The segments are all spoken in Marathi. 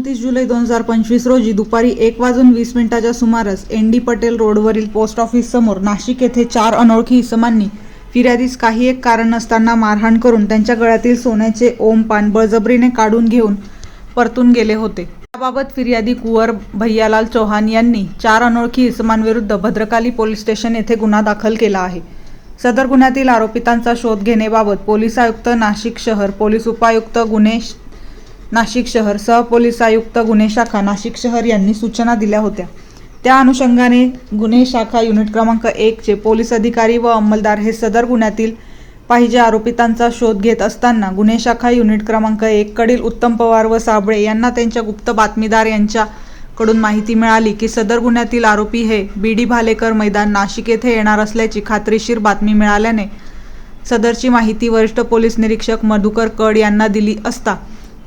एकोणतीस जुलै दोन हजार पंचवीस रोजी दुपारी एक वाजून वीस मिनिटाच्या सुमारास एन डी पटेल रोडवरील पोस्ट ऑफिस समोर नाशिक येथे चार अनोळखी इसमांनी फिर्यादीस काही एक कारण नसताना मारहाण करून त्यांच्या गळ्यातील सोन्याचे ओम पान बळजबरीने काढून घेऊन परतून गेले होते. याबाबत फिर्यादी कुंवर भैयालाल चौहान यांनी चार अनोळखी इसमांविरुद्ध भद्रकाली पोलीस स्टेशन येथे गुन्हा दाखल केला आहे. सदर गुन्ह्यातील आरोपितांचा शोध घेण्याबाबत पोलीस आयुक्त नाशिक शहर पोलीस उपायुक्त गुन्हे नाशिक शहर. सहपोलीस आयुक्त गुन्हे शाखा नाशिक शहर यांनी सूचना दिल्या होत्या. त्या अनुषंगाने गुन्हे शाखा युनिट क्रमांक एकचे पोलीस अधिकारी व अंमलदार हे सदर गुन्ह्यातील पाहिजे आरोपितांचा शोध घेत असताना गुन्हे शाखा युनिट क्रमांक एक कडील उत्तम पवार व साबळे यांना त्यांच्या गुप्त बातमीदार यांच्याकडून माहिती मिळाली की सदर गुन्ह्यातील आरोपी हे बी डी भालेकर मैदान नाशिक येथे येणार असल्याची खात्रीशीर बातमी मिळाल्याने सदरची माहिती वरिष्ठ पोलीस निरीक्षक मधुकर कड यांना दिली असता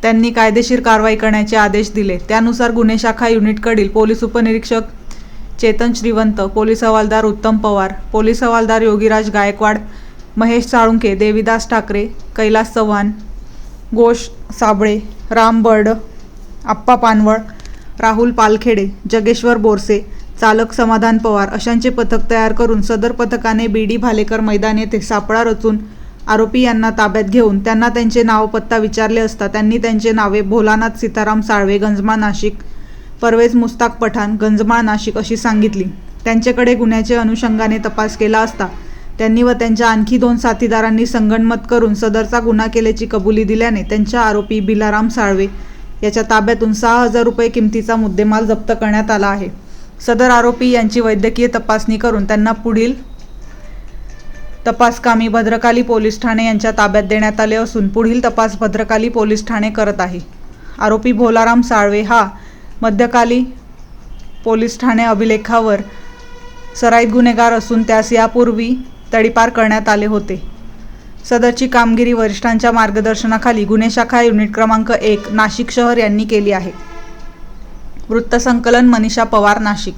त्यांनी कायदेशीर कारवाई करण्याचे आदेश दिले. त्यानुसार गुन्हे शाखा युनिटकडील पोलीस उपनिरीक्षक चेतन श्रीवंत पोलीस हवालदार उत्तम पवार पोलीस हवालदार योगीराज गायकवाड महेश साळुंके देविदास ठाकरे कैलास चव्हाण घोष साबळे राम बर्ड आप्पा पानवळ राहुल पालखेडे जगेश्वर बोरसे चालक समाधान पवार अशांचे पथक तयार करून सदर पथकाने बी डी भालेकर मैदान येथे सापळा रचून आरोपी यांना ताब्यात घेऊन त्यांना त्यांचे नाव पत्ता विचारले असता त्यांनी त्यांचे नावे भोलानाथ सीताराम साळवे गंजमा नाशिक परवेज मुस्ताक पठाण गंजमाळ नाशिक अशी सांगितली. त्यांच्याकडे गुन्ह्याचे अनुषंगाने तपास केला असता त्यांनी व त्यांच्या आणखी दोन साथीदारांनी संगणमत करून सदरचा गुन्हा केल्याची कबुली दिल्याने त्यांच्या आरोपी बिलाराम साळवे याच्या ताब्यातून सहा हजार रुपये किमतीचा मुद्देमाल जप्त करण्यात आला आहे. सदर आरोपी यांची वैद्यकीय तपासणी करून त्यांना पुढील तपासकामी भद्रकाली पोलीस ठाणे यांच्या ताब्यात देण्यात आले असून पुढील तपास भद्रकाली पोलीस ठाणे करत आहे. आरोपी भोलाराम साळवे हा मध्यकाली पोलीस ठाणे अभिलेखावर सराईत गुन्हेगार असून त्यास यापूर्वी तडीपार करण्यात आले होते. सदरची कामगिरी वरिष्ठांच्या मार्गदर्शनाखाली गुन्हे शाखा युनिट क्रमांक एक नाशिक शहर यांनी केली आहे. वृत्तसंकलन मनीषा पवार नाशिक